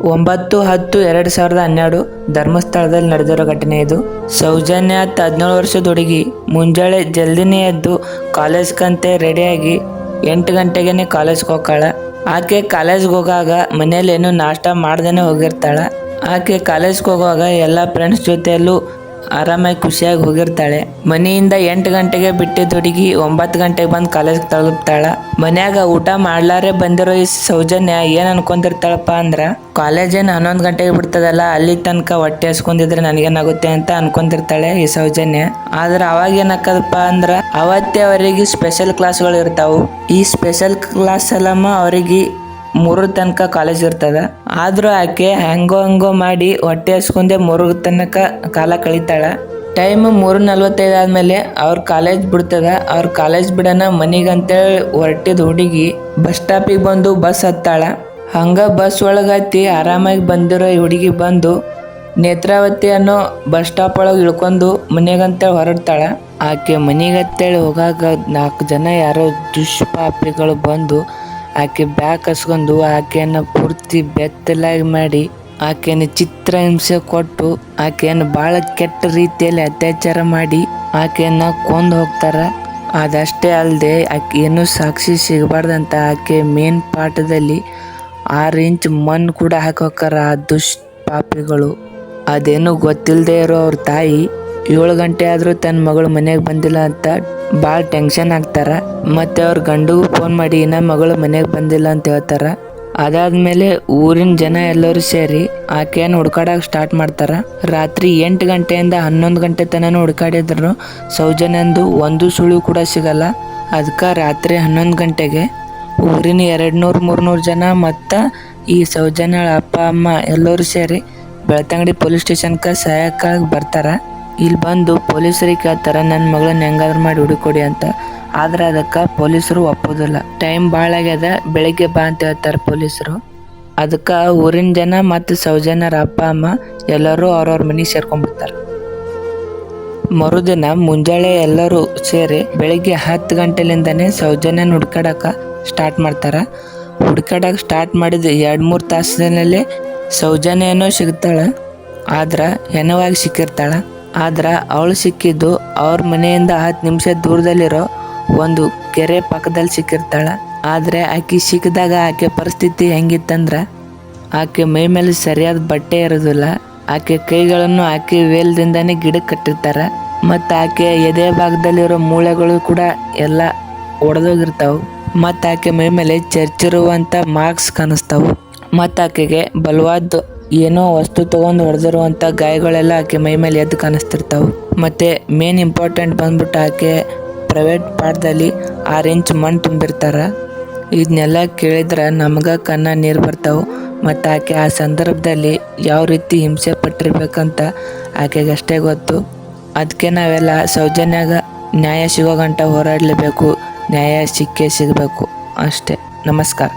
ಒಂಬತ್ತು ಹತ್ತು ಎರಡು ಸಾವಿರದ ಹನ್ನೆರಡು ಧರ್ಮಸ್ಥಳದಲ್ಲಿ ನಡೆದಿರೋ ಘಟನೆ ಇದು. ಸೌಜನ್ಯ ಹತ್ತು ಹದಿನೇಳು ವರ್ಷದ ಹುಡುಗಿ ಮುಂಜಾನೆ ಜಲ್ದಿನೇ ಎದ್ದು ಕಾಲೇಜ್ಗಂತೆ ರೆಡಿಯಾಗಿ ಎಂಟು ಗಂಟೆಗೇನೆ ಕಾಲೇಜ್ಗೆ ಹೋಗ್ತಾಳೆ. ಆಕೆ ಕಾಲೇಜ್ಗೆ ಹೋಗಾಗ ಮನೇಲಿ ಏನು ನಾಷ್ಟ ಮಾಡ್ದೇ ಹೋಗಿರ್ತಾಳೆ. ಆಕೆ ಕಾಲೇಜ್ಗೆ ಹೋಗುವಾಗ ಎಲ್ಲ ಫ್ರೆಂಡ್ಸ್ ಜೊತೆಯಲ್ಲೂ ಆರಾಮಾಗಿ ಖುಷಿಯಾಗಿ ಹೋಗಿರ್ತಾಳೆ. ಮನೆಯಿಂದ ಎಂಟು ಗಂಟೆಗೆ ಬಿಟ್ಟಿದ್ದ ಹುಡುಗಿ ಒಂಬತ್ತು ಗಂಟೆಗೆ ಬಂದು ಕಾಲೇಜ್ಗೆ ತಲುಪ್ತಾಳ. ಮನ್ಯಾಗ ಊಟ ಮಾಡ್ಲಾರೆ ಬಂದಿರೋ ಈ ಸೌಜನ್ಯ ಏನು ಅನ್ಕೊಂಡಿರ್ತಾಳಪ್ಪ ಅಂದ್ರೆ, ಕಾಲೇಜ್ ಏನ್ ಹನ್ನೊಂದು ಗಂಟೆಗೆ ಬಿಡ್ತದಲ್ಲ, ಅಲ್ಲಿ ತನಕ ಹೊಟ್ಟೆ ಹಸ್ಕೊಂಡಿದ್ರೆ ನನಗೇನಾಗುತ್ತೆ ಅಂತ ಅನ್ಕೊಂಡಿರ್ತಾಳೆ ಈ ಸೌಜನ್ಯ. ಆದ್ರೆ ಅವಾಗ ಏನಕ್ಕದಪ್ಪ ಅಂದ್ರೆ, ಅವತ್ತೇ ಅವರಿಗೆ ಸ್ಪೆಷಲ್ ಕ್ಲಾಸ್ಗಳು ಇರ್ತಾವು. ಈ ಸ್ಪೆಷಲ್ ಕ್ಲಾಸ್ ಅಲ್ಲಮ್ಮ ಅವರಿಗೆ ಮೂರು ತನಕ ಕಾಲೇಜ್ ಇರ್ತದ. ಆದ್ರೂ ಆಕೆ ಹೆಂಗೋ ಹಂಗೋ ಮಾಡಿ ಹೊಟ್ಟೆ ಹಸ್ಕೊಂಡೆ ಮೂರು ತನಕ ಕಾಲ ಕಳಿತಾಳ. ಟೈಮ್ ಮೂರು ನಲ್ವತ್ತೈದು ಆದ್ಮೇಲೆ ಅವ್ರ ಕಾಲೇಜ್ ಬಿಡ್ತದ. ಅವ್ರ ಕಾಲೇಜ್ ಬಿಡನ ಮನಿಗಂತೇಳಿ ಹೊರಟಿದ ಹುಡುಗಿ ಬಸ್ ಸ್ಟಾಪಿಗೆ ಬಂದು ಬಸ್ ಹತ್ತಾಳ. ಹಂಗ ಬಸ್ ಒಳಗತ್ತಿ ಆರಾಮಾಗಿ ಬಂದಿರೋ ಹುಡುಗಿ ಬಂದು ನೇತ್ರಾವತಿ ಅನ್ನೋ ಬಸ್ ಸ್ಟಾಪ್ ಒಳಗೆ ಇಳ್ಕೊಂಡು ಮನೆಗಂತೇಳಿ ಹೊರಡ್ತಾಳ. ಆಕೆ ಮನೆಗತ್ತೇಳಿ ಹೋಗಾಗ ನಾಲ್ಕು ಜನ ಯಾರೋ ದುಷ್ಪಾಪಿಗಳು ಬಂದು ಆಕೆ ಬ್ಯಾಗ್ ಹಸ್ಕೊಂಡು ಆಕೆಯನ್ನು ಪೂರ್ತಿ ಬೆತ್ತಲಾಗಿ ಮಾಡಿ ಆಕೆಯನ್ನು ಚಿತ್ರಹಿಂಸೆ ಕೊಟ್ಟು ಆಕೆಯನ್ನು ಭಾಳ ಕೆಟ್ಟ ರೀತಿಯಲ್ಲಿ ಅತ್ಯಾಚಾರ ಮಾಡಿ ಆಕೆಯನ್ನು ಕೊಂದು ಹೋಗ್ತಾರ. ಅದಷ್ಟೇ ಅಲ್ಲದೆ ಆಕೆ ಏನು ಸಾಕ್ಷಿ ಸಿಗಬಾರ್ದಂತ ಆಕೆ ಮೇನ್ ಪಾಠದಲ್ಲಿ ಆರು ಇಂಚ್ ಮಣ್ಣು ಕೂಡ ಹಾಕೋಕ್ಕಾರ ಆ ದುಷ್ಪಾಪಿಗಳು ಅದೇನು ಗೊತ್ತಿಲ್ಲದೆ ಇರೋ ಅವ್ರ ತಾಯಿ ಏಳು ಗಂಟೆ ಆದರೂ ತನ್ನ ಮಗಳು ಮನೆಗೆ ಬಂದಿಲ್ಲ ಅಂತ ಭಾಳ ಟೆನ್ಷನ್ ಆಗ್ತಾರ. ಮತ್ತು ಅವ್ರ ಗಂಡಗೂ ಫೋನ್ ಮಾಡಿ, ಇನ್ನ ಮಗಳು ಮನೆಗೆ ಬಂದಿಲ್ಲ ಅಂತ ಹೇಳ್ತಾರ. ಅದಾದ್ಮೇಲೆ ಊರಿನ ಜನ ಎಲ್ಲರೂ ಸೇರಿ ಆಕೆಯನ್ನು ಹುಡ್ಕಾಡಕ್ಕೆ ಸ್ಟಾರ್ಟ್ ಮಾಡ್ತಾರ. ರಾತ್ರಿ ಎಂಟು ಗಂಟೆಯಿಂದ ಹನ್ನೊಂದು ಗಂಟೆ ತನಕ ಹುಡ್ಕಾಡಿದ್ರು. ಸೌಜನ್ಯಂದು ಒಂದು ಸುಳಿವು ಕೂಡ ಸಿಗಲ್ಲ. ಅದಕ್ಕೆ ರಾತ್ರಿ ಹನ್ನೊಂದು ಗಂಟೆಗೆ ಊರಿನ ಎರಡು ನೂರು ಮೂರ್ನೂರು ಜನ ಮತ್ತು ಈ ಸೌಜನ್ಯಳ ಅಪ್ಪ, ಅಮ್ಮ ಎಲ್ಲರೂ ಸೇರಿ ಬೆಳ್ತಂಗಡಿ ಪೊಲೀಸ್ ಸ್ಟೇಷನ್ಗೆ ಸಹಾಯಕ್ಕಾಗಿ ಬರ್ತಾರ. ಇಲ್ಲಿ ಬಂದು ಪೊಲೀಸರಿಗೆ ಕೇಳ್ತಾರೆ ನನ್ನ ಮಗಳನ್ನ ಹೆಂಗಾದ್ರು ಮಾಡಿ ಹುಡುಕೊಡಿ ಅಂತ. ಆದ್ರೆ ಅದಕ್ಕೆ ಪೊಲೀಸರು ಒಪ್ಪೋದಿಲ್ಲ. ಟೈಮ್ ಭಾಳ ಆಗ್ಯದ, ಬೆಳಿಗ್ಗೆ ಬಾ ಅಂತ ಹೇಳ್ತಾರೆ ಪೊಲೀಸರು. ಅದಕ್ಕೆ ಊರಿನ ಜನ ಮತ್ತು ಸೌಜನ್ಯರ ಅಪ್ಪ, ಅಮ್ಮ ಎಲ್ಲರೂ ಅವ್ರವ್ರ ಮನೆಗೆ ಸೇರ್ಕೊಂಡ್ಬಿಡ್ತಾರೆ ಮರುದಿನ ಮುಂಜಾನೆ ಎಲ್ಲರೂ ಸೇರಿ ಬೆಳಿಗ್ಗೆ ಹತ್ತು ಗಂಟೆಲಿಂದನೇ ಸೌಜನ್ಯನ ಹುಡ್ಕಾಡಕ್ಕೆ ಸ್ಟಾರ್ಟ್ ಮಾಡ್ತಾರೆ. ಹುಡ್ಕಾಡಕ್ಕೆ ಸ್ಟಾರ್ಟ್ ಮಾಡಿದ ಎರಡು ಮೂರು ತಾಸಿನಲ್ಲಿ ಸೌಜನ್ಯ ಏನೋ ಸಿಗ್ತಾಳೆ, ಆದ್ರೆ ಹೆಣವಾಗಿ ಸಿಕ್ಕಿರ್ತಾಳ. ಆದ್ರೆ ಅವಳು ಸಿಕ್ಕಿದ್ದು ಅವ್ರ ಮನೆಯಿಂದ ಹತ್ತು ನಿಮಿಷ ದೂರದಲ್ಲಿರೋ ಒಂದು ಕೆರೆ ಪಕ್ಕದಲ್ಲಿ ಸಿಕ್ಕಿರ್ತಾಳ. ಆದರೆ ಆಕೆ ಸಿಕ್ಕಿದಾಗ ಆಕೆ ಪರಿಸ್ಥಿತಿ ಹೆಂಗಿತ್ತಂದ್ರೆ ಆಕೆ ಮೈ ಮೇಲೆ ಸರಿಯಾದ ಬಟ್ಟೆ ಇರೋದಿಲ್ಲ. ಆಕೆ ಕೈಗಳನ್ನು ಆಕೆ ವೇಲ್ದಿಂದಾನೇ ಗಿಡ ಕಟ್ಟಿರ್ತಾರೆ. ಮತ್ತು ಆಕೆ ಎದೆ ಭಾಗದಲ್ಲಿರೋ ಮೂಳೆಗಳು ಕೂಡ ಎಲ್ಲ ಒಡೆದೋಗಿರ್ತಾವೆ. ಮತ್ತು ಆಕೆ ಮೈ ಮೇಲೆ ಚರ್ಚಿರುವಂಥ ಮಾರ್ಕ್ಸ್ ಕಾಣಿಸ್ತಾವು. ಮತ್ತು ಆಕೆಗೆ ಬಲವಾದ ಏನೋ ವಸ್ತು ತಗೊಂಡು ಹೊಡೆದಿರುವಂಥ ಗಾಯಗಳೆಲ್ಲ ಆಕೆ ಮೈ ಮೇಲೆ ಎದ್ದು ಕಾಣಿಸ್ತಿರ್ತಾವೆ. ಮತ್ತು ಮೇನ್ ಇಂಪಾರ್ಟೆಂಟ್ ಬಂದ್ಬಿಟ್ಟು ಆಕೆ ಪ್ರೈವೇಟ್ ಪಾಠದಲ್ಲಿ ಆರು ಇಂಚ್ ಮಣ್ಣು ತುಂಬಿರ್ತಾರ. ಇದನ್ನೆಲ್ಲ ಕೇಳಿದ್ರೆ ನಮ್ಗೆ ಕನ್ನ ನೀರು ಬರ್ತಾವೆ. ಮತ್ತು ಆಕೆ ಆ ಸಂದರ್ಭದಲ್ಲಿ ಯಾವ ರೀತಿ ಹಿಂಸೆ ಪಟ್ಟಿರ್ಬೇಕಂತ ಆಕೆಗೆ ಅಷ್ಟೇ ಗೊತ್ತು. ಅದಕ್ಕೆ ನಾವೆಲ್ಲ ಸೌಜನ್ಯಾಗ ನ್ಯಾಯ ಸಿಗೋ ಗಂಟ ಹೋರಾಡಲೇಬೇಕು. ನ್ಯಾಯ ಸಿಕ್ಕೇ ಸಿಗಬೇಕು. ಅಷ್ಟೇ. ನಮಸ್ಕಾರ.